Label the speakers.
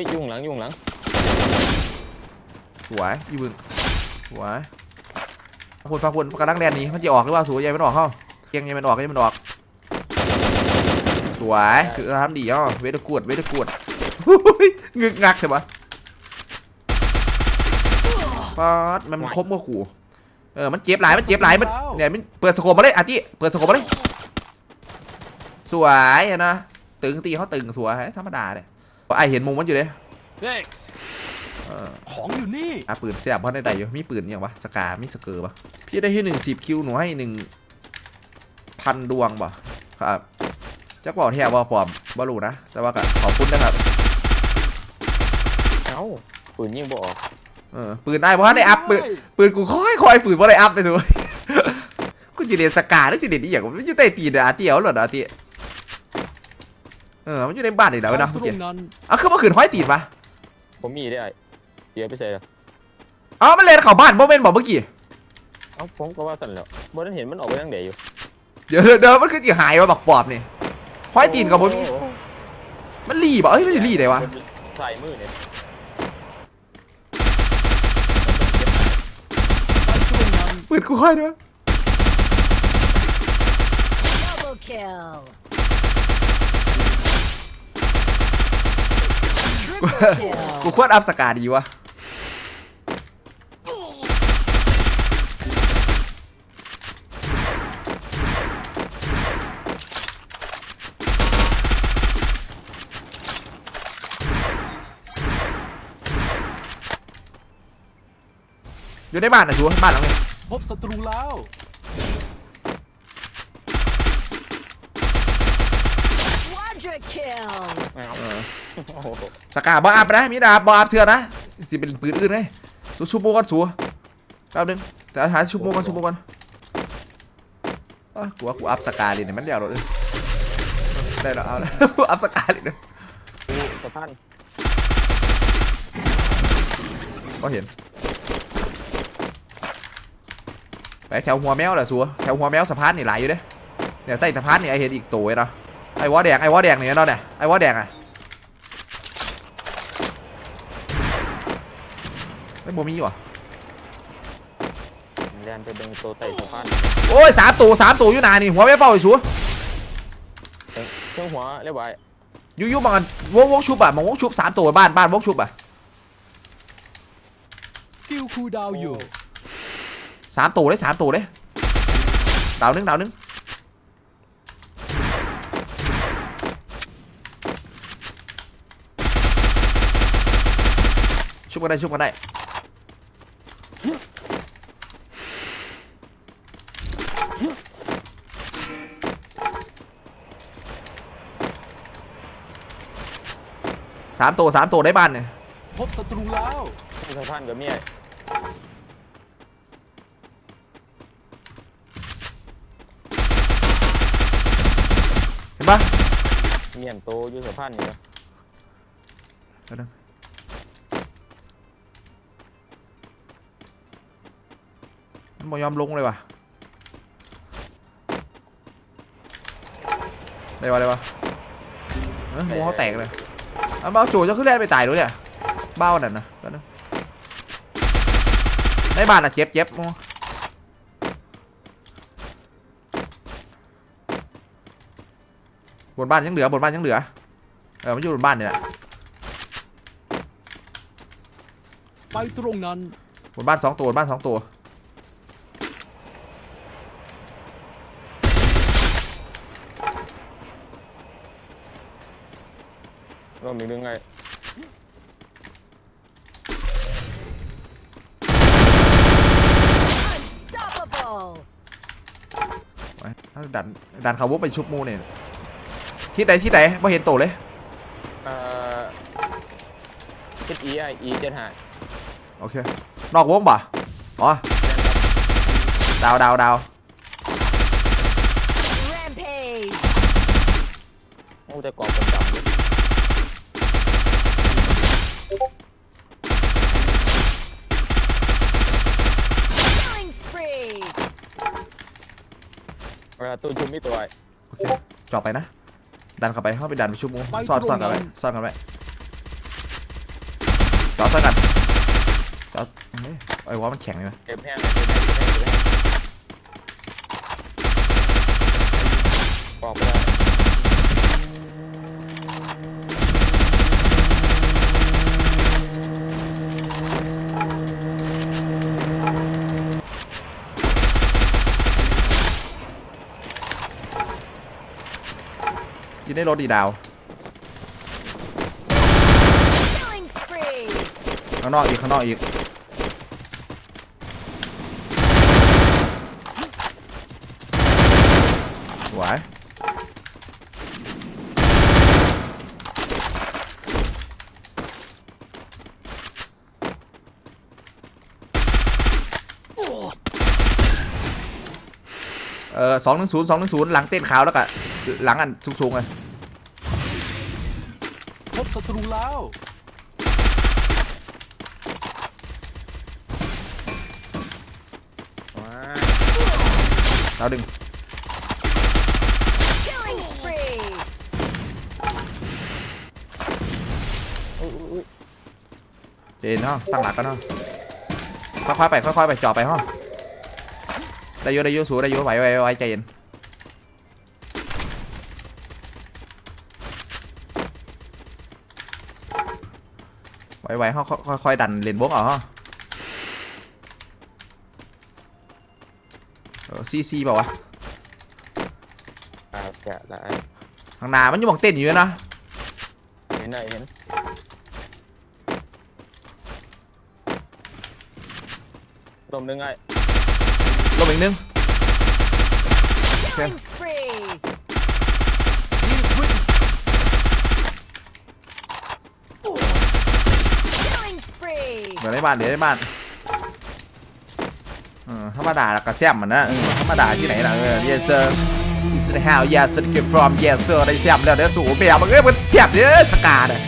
Speaker 1: ฮ้ยยุ่งหลังยุ่งหลัง
Speaker 2: สวยอีบึงสวยฟังคุณฟังคุณกำลังแดนหนี้มันจะออกหรือเปล่าสวยยังไม่ออกเข้าเกียงยังไม่ออกยังไม่ออกสวยคือทำดีอะเวทกวดเวทกวดหุ้ยงึกงักใช่ปะป๊าดมันครบกับกูเออมันเจ็บหลายมันเจ็บหลายมันเนี่ยมันเปิดสโคปมาเลยอาร์ตี้เปิดสโคปมาเลยสวยอะนะตึงตีเขาตึงสวยธรรมดาเลย ไอเห็นมุมมันอยู่เลย
Speaker 3: thanks
Speaker 2: เออ
Speaker 3: ของอยู่นี่
Speaker 2: อะปืนเสียบเพราะในใดอยู่มีปืนยังวะสกามีสเกอร์ปะพี่ได้ที่หนึ่งสิบคิวหนูให้หนึ่งพันดวงปะครับจักบอกแทบว่าปลอมบ่รู้นะแต่ว่าก็ขอบคุณนะครับ
Speaker 1: เอ้าปืนยิงบ่ออก
Speaker 2: เออปืนได้เพราะได้อัพปืนปืนกูค่อยคอยปืนเพราะได้อัพไปสุดกูจะเรียนสกาได้สิเด็ดอีหยังมันอยู่ใต้ตีนอาเตียวเหรออาเตีย เออ มันอยู่ในบ้านนี่แหละเว้ยนะ
Speaker 3: ต
Speaker 2: เมื่อ
Speaker 3: ร
Speaker 2: กี้
Speaker 3: งนั้น
Speaker 2: อะคือเมื่อคืนห้อยตีนปะ
Speaker 1: ผมมีได้ไอ้เสียไปใส่แล้ว
Speaker 2: เอ้ามันเลยนเข้าบ้านบ่เป็นบอกเมื่อกี้
Speaker 1: เอ้าผมก็ว่าสั่นแล้วบ่ได้เห็นมันออกไปทางไหนอยู่
Speaker 2: เดี๋ยวเดี๋ยวเดี๋ยวมันคือจีหายวะบักปอบนี่ห้อยตีนกับบ่มี
Speaker 1: โอ้โห
Speaker 2: มันรีบอะเอ้ยมันรีได้วะ
Speaker 1: ใส่มือเนี่ย
Speaker 3: ไปตรงนั้น
Speaker 2: ปืนกูค่อยด้วย
Speaker 4: Double kill. Triple kill.
Speaker 2: กูควรอัพสกาดีวะอยู่ในบ้านนะชัวบ้านหลังนี้
Speaker 3: พบศัตรูแล้ว
Speaker 4: Quadra kill.
Speaker 1: เอ้า
Speaker 2: เออ
Speaker 1: โอ้โห
Speaker 2: สกาบออัพนะมีดาบบออัพเถื่อนนะสิเป็นปืนอื่นเลยสู้ชูโมกันสัวแป๊บนึงแต่หาชูโมกันชูโมกันอะกูว่ากูอัพสกาเลยเนี่ยมันเรียกรถเลยได้แล้วเอาแล้วกูอัพสกาเลยเนี่ย
Speaker 1: ดูสะพาน
Speaker 2: ก็เห็นไปแถวหัวแมวแหละสัวแถวหัวแมวสะพานนี่หลายอยู่เด้เนี่ยใต้สะพานนี่ไอเห็นอีกตัวเนาะไอ้วอแดงไอ้วอแดงเนี่ยเนาะเนี่ยไอ้วอแดงอะ ไอ้ยบ่มีวะ
Speaker 1: แลนไปเบิ่งตัวไต่สะพาน
Speaker 2: โอ้ยสามตัวสามตัวอยู่หนานี่หัวแม่เป้าไอ้สัว
Speaker 1: เครื่องหัวเรียบร้อย
Speaker 2: อยู่อยู่บางอันวงวงชุบอะมองวงชุบสามตัวบ้านบ้านวงชุบอะ
Speaker 3: สกิลคูลดาวน์อยู่
Speaker 2: สามตัวเลยสามตัวเลยดาวหนึงดาวหนึงชุบกันได้ชุบกันได้ สามตัวสามตัวได้บ้านเนี่ย
Speaker 3: พบศัตรูแล้ว
Speaker 1: สะพานกับเมีย
Speaker 2: เห็นปะ
Speaker 1: เมียนโตอยู่สะพานนี่นะ
Speaker 2: มันบ่ยอมลงเลยว่ะได้วะได้วะเอ้ยหมูเขาแตกเลย อะเบ้าโจจะขึ้นแรกไปตายด้วยเนี่ยเบ้านั่นนะก็นะในบ้านอะเจ็บเจ็บหมูบนบ้านยังเหลือบนบ้านยังเหลือ เออมันอยู่บนบ้านเนี่ยแหละ
Speaker 3: ไปตรงนั้น
Speaker 2: บนบ้านสองตัวบนบ้านสองตัว
Speaker 1: ก็มีเรื่องไง
Speaker 4: Unstoppable.
Speaker 2: ไว้ถ้าดันดันเขาวุบไปชุบหมูเนี่ยที่ใดที่ใดไม่เห็นโตเลย
Speaker 1: เอ่อเจ็ดอีไออีเจ็ดห้า
Speaker 2: โอเคนอกวงป่ะอ๋อดาวดาวดาว
Speaker 4: Rampage.
Speaker 1: โอ้แต่กรอบผมดำเลย
Speaker 4: Killing spree.
Speaker 1: เอ่อตัวชุมมีตัวไอ้
Speaker 2: โอเคจอบไปนะ ดันเข้าไปเข้าไปดันไปชุบหมูซ่อนซ่อนกันไว้ซ่อนกันไว้จอดซะกันจอดเฮ้ยไอ้วอมันแข็งเลยไหม
Speaker 1: เก็บแห้งเก็บแห้งเก็บแห้งเก็บแห้งบอกไปได้
Speaker 2: ยิ นได้รถดีดาว
Speaker 4: Killing spree.
Speaker 2: ข้างนอกอีกข้างนอกอีก ออสองหนึ่งศูนย์สองหนึ่งศูนย์หลังเต้นขาวแล้วก็หลังอันสูงๆเลย
Speaker 3: พบศัตรูแล้ว
Speaker 1: ว้า
Speaker 2: ดาวดึง
Speaker 4: Killing spree.
Speaker 1: อุ้ยอุ้ย
Speaker 2: เจนเนาะตั้งหลักกันเนาะค่อยๆไปค่อยๆไปจ่อไปเนาะ ได้อยูได้อยูสูได้อยูไหวไหวไหวใจเย็นไหวไหวเขาค่อยๆดันเลนบกเอาเนาะเออซีซีเปล่าวะ
Speaker 1: อ่าแกะได้
Speaker 2: ข้างหน้ามันอยู่หมองเต้นอยู่นะ
Speaker 1: เห็นได้เห็นลมหนึ่งไง
Speaker 2: ลงอีกนึง
Speaker 4: Killing spree. Killing spree.
Speaker 2: เหมือนในบ้านเดี๋ยวในบ้านเออธรรมดาแล้วก็แซมมันนะเออธรรมดาที่ไหนล่ะเออ yes sir is the how yes sir get from yes sir ได้แซมแล้วเดี๋ยวสูบไปเอามันเอ้ยมันแซมเด้อสกาเนี่ย